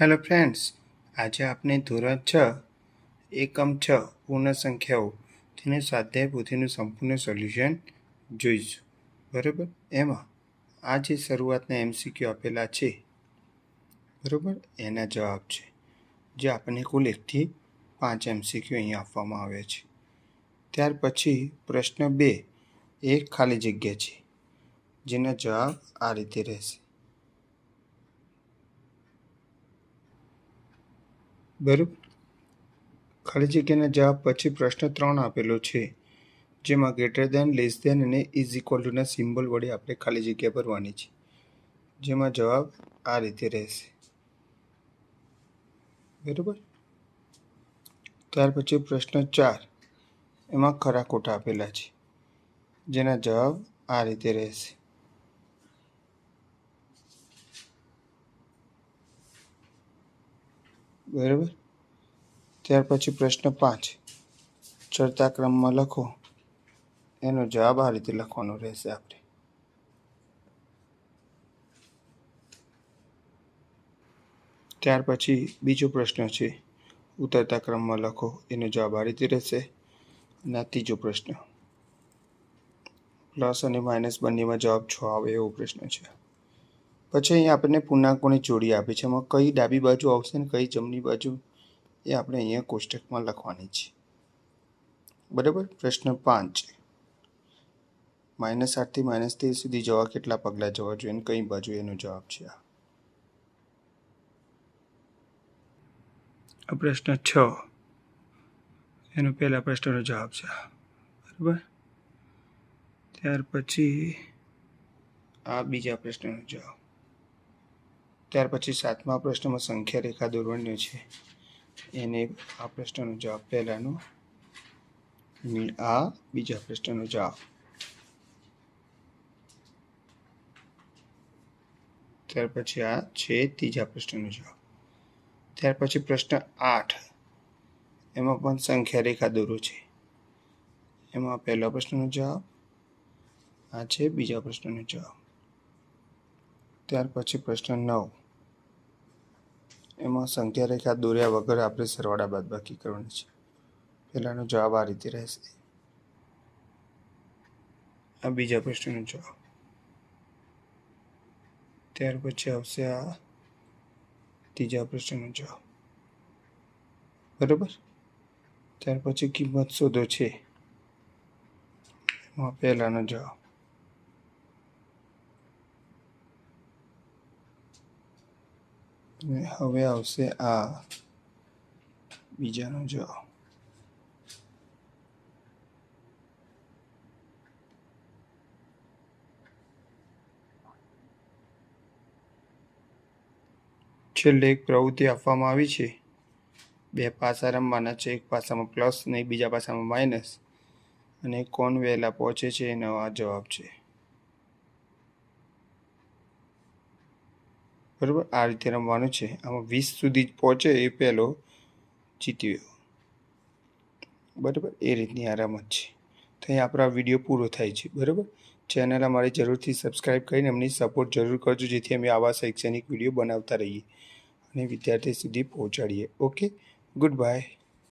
Hello friends આજે આપણે ધોરણ છ, એકમ છ, પૂર્ણ સંખ્યાઓ તેને સ્વાધ્યાય પોથીનું સંપૂર્ણ સોલ્યુશન જોઈશું. બરાબર? એમાં આ જે શરૂઆતના એમસીક્યુ આપેલા છે, બરાબર? એના જવાબ છે, જે આપણને કુલ એકથી પાંચ એમસીક્યુ અહીંયા આપવામાં આવે છે. ત્યાર પછી પ્રશ્ન બે, એક ખાલી જગ્યા છે, જેના જવાબ આ રીતે રહેશે. બરાબર ખાલી જગ્યાના જવાબ પછી પ્રશ્ન ત્રણ આપેલો છે, જેમાં ગ્રેટર દેન લેસ દેન અને ઇઝ ઇક્વલ ટુના સિમ્બોલ વડે આપણે ખાલી જગ્યા ભરવાની છે. જેમાં જવાબ આ રીતે રહેશે. બરાબર? ત્યાર પછી પ્રશ્ન ચાર, એમાં ખરા ખોટા આપેલા છે, જેના જવાબ આ રીતે રહેશે. બરાબર? ત્યાર પછી પ્રશ્ન પાંચ. ચડતા ક્રમમાં લખો. એનો જવાબ આ રીતે લખવાનો રહેશે આપણે. ત્યાર પછી બીજો પ્રશ્ન છે. ઉતરતા ક્રમમાં લખો. એનો જવાબ આ રીતે રહેશે. અને ત્રીજો પ્રશ્ન. પ્લસ અને માઇનસ બંનેમાં જવાબ છ આવે એવો પ્રશ્ન છે. પછી અહીંયા આપણને પૂર્ણાંકોની જોડી આપી છે. એમાં કઈ ડાબી બાજુ આવશે ને કઈ જમણી બાજુ એ આપણે અહીંયા કોષ્ટકમાં લખવાની છે. બરાબર? પ્રશ્ન પાંચ. માઇનસ આઠથી માઇનસ તેર સુધી જવા કેટલા પગલાં જવા જોઈએ અને કઈ બાજુ એનો જવાબ છે આ? પ્રશ્ન છ. એનો પહેલા પ્રશ્નનો જવાબ છે બરાબર? ત્યાર પછી આ બીજા પ્રશ્નનો જવાબ. ત્યાર પછી સાતમા પ્રશ્નમાં સંખ્યા રેખા દોરવાની છે. એને આ પ્રશ્નનો જવાબ પહેલાંનો. આ બીજા પ્રશ્નનો જવાબ. ત્યાર પછી આ છે ત્રીજા પ્રશ્નનો જવાબ. ત્યાર પછી પ્રશ્ન આઠ. એમાં પણ સંખ્યા રેખા દોરો છે. એમાં પહેલા પ્રશ્નનો જવાબ. આ છે બીજા પ્રશ્નનો જવાબ. ત્યાર પછી પ્રશ્ન નવ. એમાં સંખ્યા રેખા દોર્યા વગર આપણે સરવાળા બાદબાકી કરવાની છે. પહેલાંનો જવાબ આ રીતે રહેશે. આ બીજા પ્રશ્નનો જવાબ. ત્યાર પછી આવશે આ ત્રીજા પ્રશ્નનો જવાબ. બરાબર? ત્યાર પછી કિંમત શોધો છે. એમાં પહેલાંનો જવાબ. અને હવે આવશે આ બીજાનો જવાબ છેલ્લે એક પ્રવૃત્તિ આપવામાં આવી છે. બે પાસા રમવાના છે, એક પાસામાં પ્લસ ને બીજા પાસામાં માઇનસ અને કોણ વહેલા પહોંચે છે એનો આ જવાબ છે. બરાબર? આ રીતે રમવાનું છે. આમાં વીસ સુધી પહોંચે એ પહેલો જીત્યો. બરાબર? એ રીતની આ રમત છે. તો અહીં આપણો આ વીડિયો પૂરો થાય છે. બરાબર? ચેનલ અમારે જરૂરથી સબસ્ક્રાઈબ કરીને અમને સપોર્ટ જરૂર કરજો, જેથી અમે આવા શૈક્ષણિક વીડિયો બનાવતા રહીએ અને વિદ્યાર્થી સુધી પહોંચાડીએ. ઓકે? Good bye.